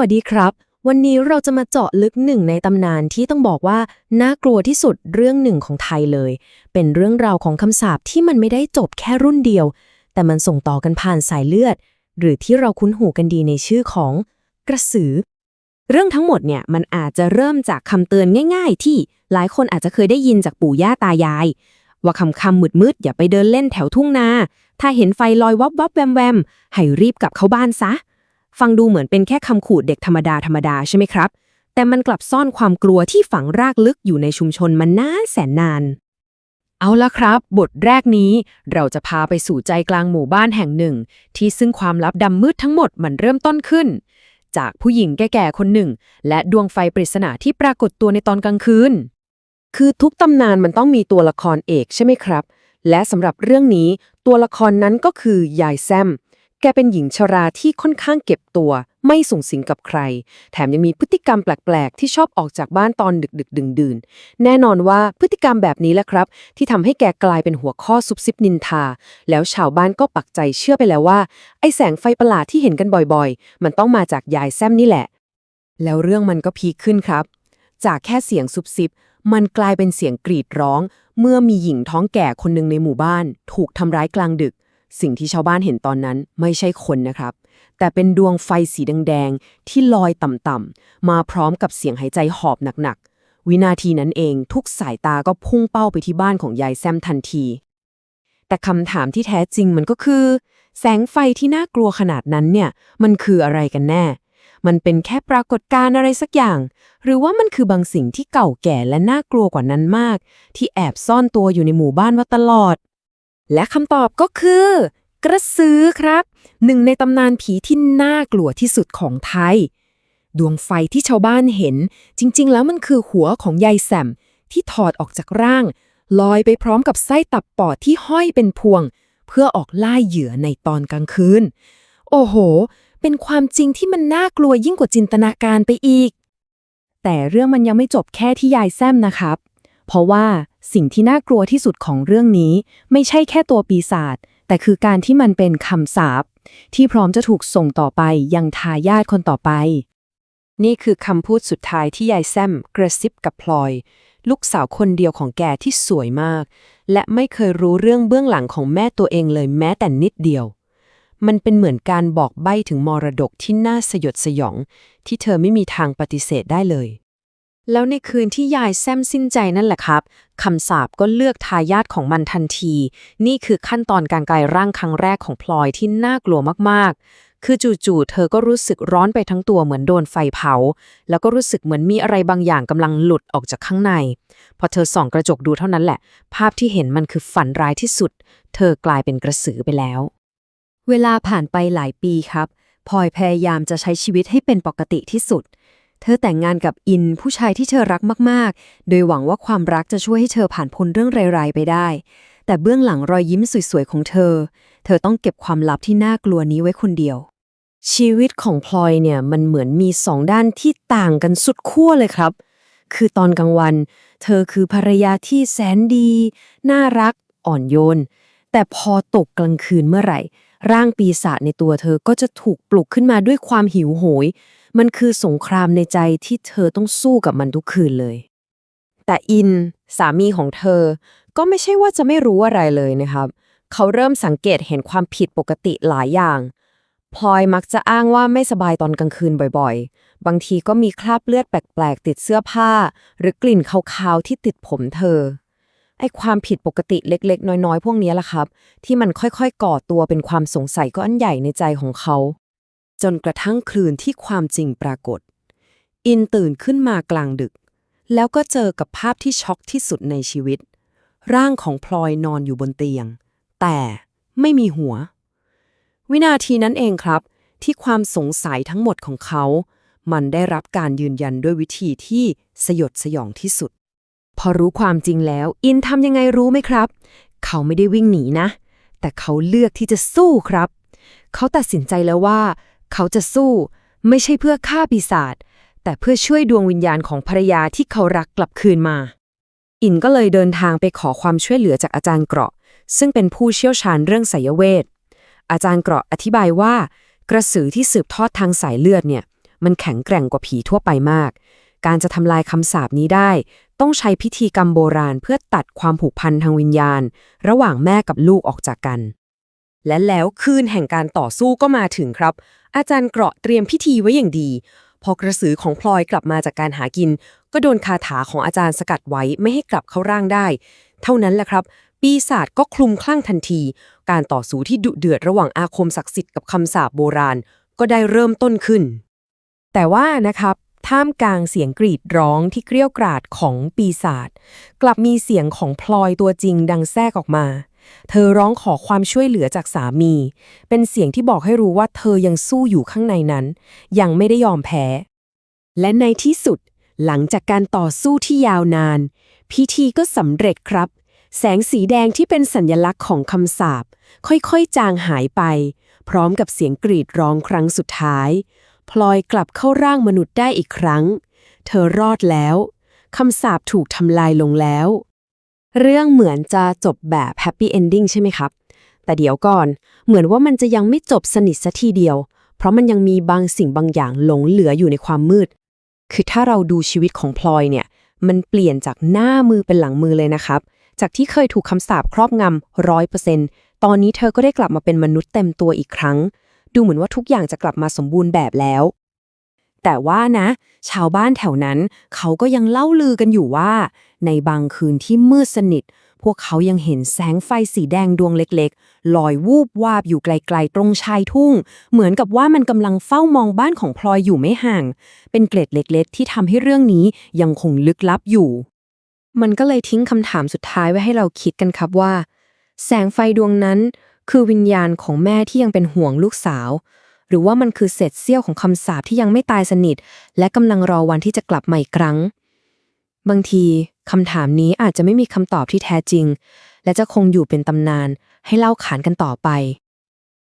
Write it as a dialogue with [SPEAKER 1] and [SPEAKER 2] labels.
[SPEAKER 1] วัสดีครับ วันนี้เราจะมาเจาะลึกหนึ่งในตำนานที่ต้องบอกว่าน่ากลัวที่สุดเรื่องหนึ่งของไทยเลย เป็นเรื่องราวของคำสาปที่มันไม่ได้จบแค่รุ่นเดียว แต่มันส่งต่อกันผ่านสายเลือด หรือที่เราคุ้นหูกันดีในชื่อของกระสือ เรื่องทั้งหมดเนี่ยมันอาจจะเริ่มจากคำเตือนง่าย ๆ ที่หลายคนอาจจะเคยได้ยินจากปู่ย่าตายาย ว่าคำคำมืดมืดอย่าไปเดินเล่นแถวทุ่งนา ถ้าเห็นไฟลอยวับวับแวมแวมให้รีบกลับเข้าบ้านซะ ฟังดูเหมือนเป็นแค่คำขู่เด็กธรรมดาธรรมดาใช่ไหมครับ แต่มันกลับซ่อนความกลัวที่ฝังรากลึกอยู่ในชุมชนมานานแสนนาน เอาละครับ บทแรกนี้ เราจะพาไปสู่ใจกลางหมู่บ้านแห่งหนึ่ง ที่ซึ่งความลับดำมืดทั้งหมดมันเริ่มต้นขึ้น จากผู้หญิงแก่ๆคนหนึ่ง และดวงไฟปริศนาที่ปรากฏตัวในตอนกลางคืน คือทุกตำนานมันต้องมีตัวละครเอกใช่ไหมครับ และสำหรับเรื่องนี้ ตัวละครนั้นก็คือยายแซม แกเป็นหญิงชราที่ค่อนข้างเก็บตัว ไม่ส่งสิงกับใคร แถมยังมีพฤติกรรมแปลกๆ ที่ชอบออกจากบ้านตอนดึกดึกดื่นดื่นๆแน่นอนว่าพฤติกรรมแบบนี้แหละครับ ที่ทำให้แกกลายเป็นหัวข้อซุบซิบนินทา แล้วชาวบ้านก็ปักใจเชื่อไปแล้วว่า ไอ้แสงไฟประหลาดที่เห็นกันบ่อยๆ มันต้องมาจากยายแซมนี่แหละ แล้วเรื่องมันก็พีคขึ้นครับ จากแค่เสียงซุบซิบมันกลายเป็นเสียงกรีดร้อง เมื่อมีหญิงท้องแก่คนหนึ่งในหมู่บ้าน ถูกทำร้ายกลางดึก สิ่งที่ชาวบ้านเห็นตอนนั้นไม่ใช่คนนะครับ แต่เป็นดวงไฟสีแดงๆ ที่ลอยต่ำๆ มาพร้อมกับเสียงหายใจหอบหนักๆ วินาทีนั้นเองทุกสายตาก็พุ่งเป้าไปที่บ้านของยายแซมทันที แต่คำถามที่แท้จริงมันก็คือ แสงไฟที่น่ากลัวขนาดนั้นเนี่ย มันคืออะไรกันแน่ มันเป็นแค่ปรากฏการณ์อะไรสักอย่าง หรือว่ามันคือบางสิ่งที่เก่าแก่และน่ากลัวกว่านั้นมาก ที่แอบซ่อนตัวอยู่ในหมู่บ้านมาตลอด และคำตอบก็คือ กระสือครับ หนึ่งในตำนานผีที่น่ากลัวที่สุดของไทย ดวงไฟที่ชาวบ้านเห็น จริง ๆ แล้วมันคือหัวของยายแซมที่ถอดออกจากร่าง ลอยไปพร้อมกับไส้ตับปอดที่ห้อยเป็นพวง เพื่อออกล่าเหยื่อในตอนกลางคืน โอ้โห เป็นความจริงที่มันน่ากลัวยิ่งกว่าจินตนาการไปอีก แต่เรื่องมันยังไม่จบแค่ที่ยายแซมนะครับ เพราะว่า สิ่งที่น่ากลัวที่สุดของเรื่องนี้ ไม่ใช่แค่ตัวปีศาจแต่คือการที่มันเป็นคำสาปที่พร้อมจะถูกส่งต่อไปยังทายาทคนต่อไป นี่คือคำพูดสุดท้ายที่ยายแซมกระซิบกับพลอย ลูกสาวคนเดียวของแกที่สวยมาก และไม่เคยรู้เรื่องเบื้องหลังของแม่ตัวเองเลยแม้แต่นิดเดียว มันเป็นเหมือนการบอกใบ้ถึงมรดกที่น่าสยดสยอง ที่เธอไม่มีทางปฏิเสธได้เลย แล้วในคืนที่ยายแซมสิ้นใจนั่นแหละครับคำสาปก็เลือกทายาทของมันทันที นี่คือขั้นตอนการกลายร่างครั้งแรกของพลอยที่น่ากลัวมากๆ คือจู่ๆเธอก็รู้สึกร้อนไปทั้งตัวเหมือนโดนไฟเผา แล้วก็รู้สึกเหมือนมีอะไรบางอย่างกำลังหลุดออกจากข้างใน พอเธอส่องกระจกดูเท่านั้นแหละ ภาพที่เห็นมันคือฝันร้ายที่สุด เธอกลายเป็นกระสือไปแล้ว เวลาผ่านไปหลายปีครับพลอยพยายามจะใช้ชีวิตให้เป็นปกติที่สุด ธอแต่งงานกับอินผู้ชายที่เธอรักมาก ๆ โดยหวังว่าความรักจะช่วยให้เธอผ่านพ้นเรื่องร้ายๆไปได้ แต่เบื้องหลังรอยยิ้มสวย ๆ ของเธอ เธอต้องเก็บความลับที่น่ากลัวนี้ไว้คนเดียว ชีวิตของพลอยเนี่ยมันเหมือนมีสองด้านที่ต่างกันสุดขั้วเลยครับ คือตอนกลางวัน เธอคือภรรยาที่แสนดี น่ารัก อ่อนโยน แต่พอตกกลางคืนเมื่อไหร่ ร่างปีศาจในตัวเธอก็จะถูกปลุกขึ้นมาด้วยความหิวโหย มันคือสงครามในใจที่เธอต้องสู้กับมันทุกคืนเลย แต่อินสามีของเธอ ก็ไม่ใช่ว่าจะไม่รู้อะไรเลยนะครับ เขาเริ่มสังเกตเห็นความผิดปกติหลายอย่างพลอยมักจะอ้างว่าไม่สบายตอนกลางคืนบ่อยๆ บางทีก็มีคราบเลือดแปลกๆ ติดเสื้อผ้า หรือกลิ่นคาวๆที่ติดผมเธอ ไอ้ความผิดปกติเล็กๆ น้อยๆ พวกนี้ล่ะครับ ที่มันค่อยๆ ก่อตัวเป็นความสงสัยก็อันใหญ่ในใจของเขา จนกระทั่งคืนที่ความจริงปรากฏ อินตื่นขึ้นมากลางดึก แล้วก็เจอกับภาพที่ช็อกที่สุดในชีวิต ร่างของพลอยนอนอยู่บนเตียง แต่ไม่มีหัว วินาทีนั้นเองครับ ที่ความสงสัยทั้งหมดของเขา มันได้รับการยืนยันด้วยวิธีที่สยดสยองที่สุด พอรู้ความจริงแล้ว อินทำยังไงรู้ไหมครับ เขาไม่ได้วิ่งหนีนะ แต่เขาเลือกที่จะสู้ครับ เขาตัดสินใจแล้วว่า เขาจะสู้ ไม่ใช่เพื่อฆ่าปีศาจแต่เพื่อช่วยดวงวิญญาณของภรรยาที่เขารักกลับคืนมา อินก็เลยเดินทางไปขอความช่วยเหลือจากอาจารย์เกราะ ซึ่งเป็นผู้เชี่ยวชาญเรื่องไสยเวทอาจารย์เกราะอธิบายว่า กระสือที่สืบทอดทางสายเลือดเนี่ย
[SPEAKER 2] มันแข็งแกร่งกว่าผีทั่วไปมาก การจะทำลายคำสาปนี้ได้ ต้องใช้พิธีกรรมโบราณเพื่อตัดความผูกพันทางวิญญาณ ระหว่างแม่กับลูกออกจากกัน และแล้วคืนแห่งการต่อสู้ก็มาถึงครับ อาจารย์เกราะเตรียมพิธีไว้อย่างดี พอกระสือของพลอยกลับมาจากการหากิน ก็โดนคาถาของอาจารย์สกัดไว้ไม่ให้กลับเข้าร่างได้ เท่านั้นแหละครับ ปีศาจก็คลุมคลั่งทันที การต่อสู้ที่ดุเดือดระหว่างอาคมศักดิ์สิทธิ์กับคำสาปโบราณ ก็ได้เริ่มต้นขึ้น แต่ว่านะครับท่ามกลางเสียงกรีดร้องที่เกรี้ยวกราดของปีศาจกลับมีเสียงของพลอยตัวจริงดังแทรกออกมา เธอร้องขอความช่วยเหลือจากสามี เป็นเสียงที่บอกให้รู้ว่าเธอยังสู้อยู่ข้างในนั้น ยังไม่ได้ยอมแพ้ และในที่สุด หลังจากการต่อสู้ที่ยาวนาน พิธีก็สำเร็จครับ แสงสีแดงที่เป็นสัญลักษณ์ของคำสาปค่อยๆ จางหายไป พร้อมกับเสียงกรีดร้องครั้งสุดท้าย พลอยกลับเข้าร่างมนุษย์ได้อีกครั้ง เธอรอดแล้วคำสาปถูกทำลายลงแล้ว เรื่องเหมือนจะจบแบบแฮปปี้เอนดิ้งใช่ไหมครับ แต่เดี๋ยวก่อน เหมือนว่ามันจะยังไม่จบสนิทซะทีเดียว เพราะมันยังมีบางสิ่งบางอย่างหลงเหลืออยู่ในความมืด คือถ้าเราดูชีวิตของพลอยเนี่ย มันเปลี่ยนจากหน้ามือเป็นหลังมือเลยนะครับ จากที่เคยถูกคำสาปครอบงำร้อยเปอร์เซ็นต์ตอนนี้เธอก็ได้กลับมาเป็นมนุษย์เต็มตัวอีกครั้ง ดูเหมือนว่าทุกอย่างจะกลับมาสมบูรณ์แบบแล้ว แต่ว่านะ ชาวบ้านแถวนั้น เขาก็ยังเล่าลือกันอยู่ว่า ในบางคืนที่มืดสนิท พวกเขายังเห็นแสงไฟสีแดงดวงเล็กๆ ลอยวูบวาบอยู่ไกลๆ ตรงชายทุ่ง เหมือนกับว่ามันกำลังเฝ้ามองบ้านของพลอยอยู่ไม่ห่าง เป็นเกล็ดเล็ก ๆ ที่ทำให้เรื่องนี้ยังคงลึกลับอยู่ มันก็เลยทิ้งคำถามสุดท้ายไว้ให้เราคิดกันครับว่า แสงไฟดวงนั้นคือวิญญาณของแม่ที่ยังเป็นห่วงลูกสาว หรือว่ามันคือเศษเสี้ยวของคำสาปที่ยังไม่ตายสนิท และกำลังรอวันที่จะกลับมาอีกครั้ง บางทีคำถามนี้อาจจะไม่มีคำตอบที่แท้จริง และจะคงอยู่เป็นตำนาน ให้เล่าขานกันต่อไป